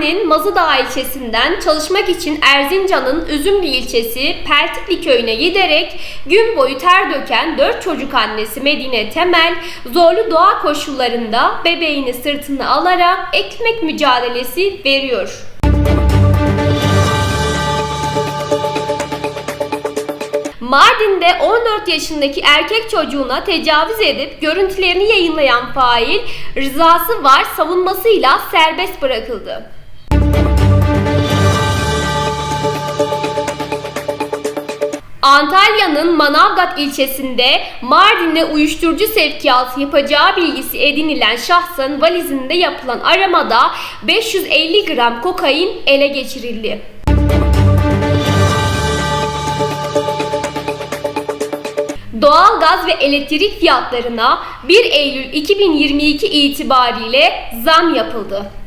Mardin'in Mazıdağ ilçesinden çalışmak için Erzincan'ın Üzümlü ilçesi Peltikli köyüne giderek gün boyu ter döken 4 çocuk annesi Medine Temel zorlu doğa koşullarında bebeğini sırtına alarak ekmek mücadelesi veriyor. Mardin'de 14 yaşındaki erkek çocuğuna tecavüz edip görüntülerini yayınlayan fail rızası var savunmasıyla serbest bırakıldı. Antalya'nın Manavgat ilçesinde Mardin'de uyuşturucu sevkiyatı yapacağı bilgisi edinilen şahsın valizinde yapılan aramada 550 gram kokain ele geçirildi. Doğalgaz ve elektrik fiyatlarına 1 Eylül 2022 itibariyle zam yapıldı.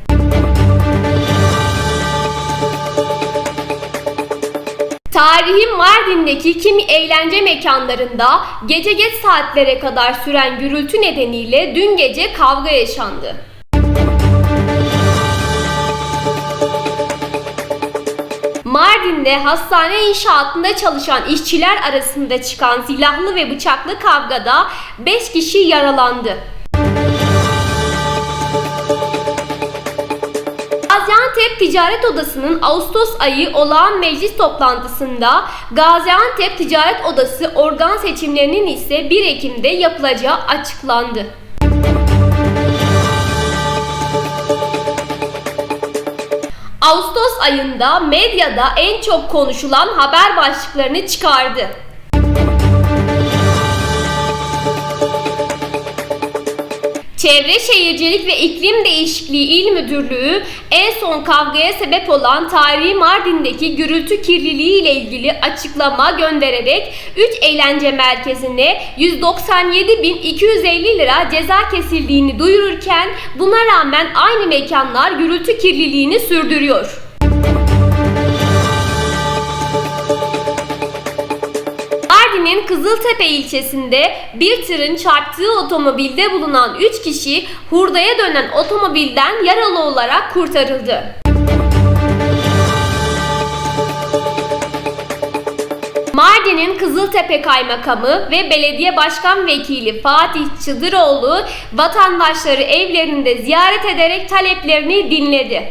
Tarihi Mardin'deki kimi eğlence mekanlarında gece geç saatlere kadar süren gürültü nedeniyle dün gece kavga yaşandı. Mardin'de hastane inşaatında çalışan işçiler arasında çıkan silahlı ve bıçaklı kavgada 5 kişi yaralandı. Gaziantep Ticaret Odası'nın Ağustos ayı olağan meclis toplantısında Gaziantep Ticaret Odası organ seçimlerinin ise 1 Ekim'de yapılacağı açıklandı. Ağustos ayında medyada en çok konuşulan haber başlıklarını çıkardı. Çevre Şehircilik ve İklim Değişikliği İl Müdürlüğü en son kavgaya sebep olan tarihi Mardin'deki gürültü kirliliği ile ilgili açıklama göndererek 3 eğlence merkezine 197.250 lira ceza kesildiğini duyururken buna rağmen aynı mekanlar gürültü kirliliğini sürdürüyor. Mardin'in Kızıltepe ilçesinde bir tırın çarptığı otomobilde bulunan 3 kişi hurdaya dönen otomobilden yaralı olarak kurtarıldı. Mardin'in Kızıltepe Kaymakamı ve Belediye Başkan Vekili Fatih Çıdıroğlu vatandaşları evlerinde ziyaret ederek taleplerini dinledi.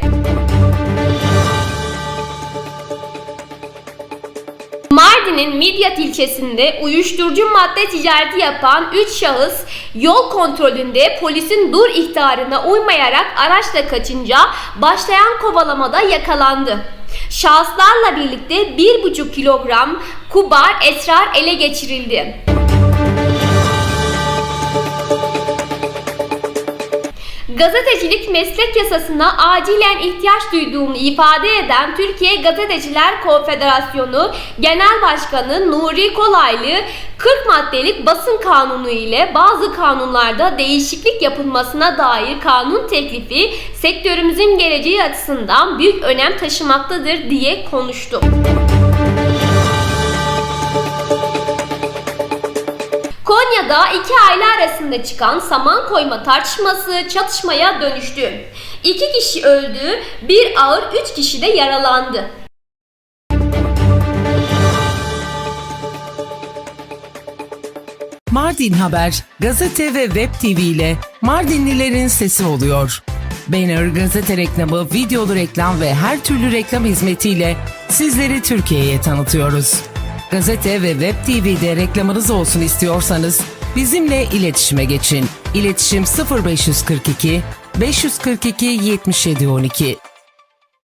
Mardin'in Midyat ilçesinde uyuşturucu madde ticareti yapan 3 şahıs yol kontrolünde polisin dur ihtarına uymayarak araçla kaçınca başlayan kovalamada yakalandı. Şahıslarla birlikte 1,5 kilogram kubar esrar ele geçirildi. Gazetecilik meslek yasasına acilen ihtiyaç duyduğunu ifade eden Türkiye Gazeteciler Konfederasyonu Genel Başkanı Nuri Kolaylı 40 maddelik basın kanunu ile bazı kanunlarda değişiklik yapılmasına dair kanun teklifi sektörümüzün geleceği açısından büyük önem taşımaktadır diye konuştu. Konya'da iki aile arasında çıkan saman koyma tartışması çatışmaya dönüştü. İki kişi öldü, bir ağır üç kişi de yaralandı. Mardin Haber, gazete ve web TV ile Mardinlilerin sesi oluyor. Banner, gazete reklamı, videolu reklam ve her türlü reklam hizmetiyle sizleri Türkiye'ye tanıtıyoruz. Gazete ve web TV'de reklamınız olsun istiyorsanız bizimle iletişime geçin. İletişim 0542 542 7712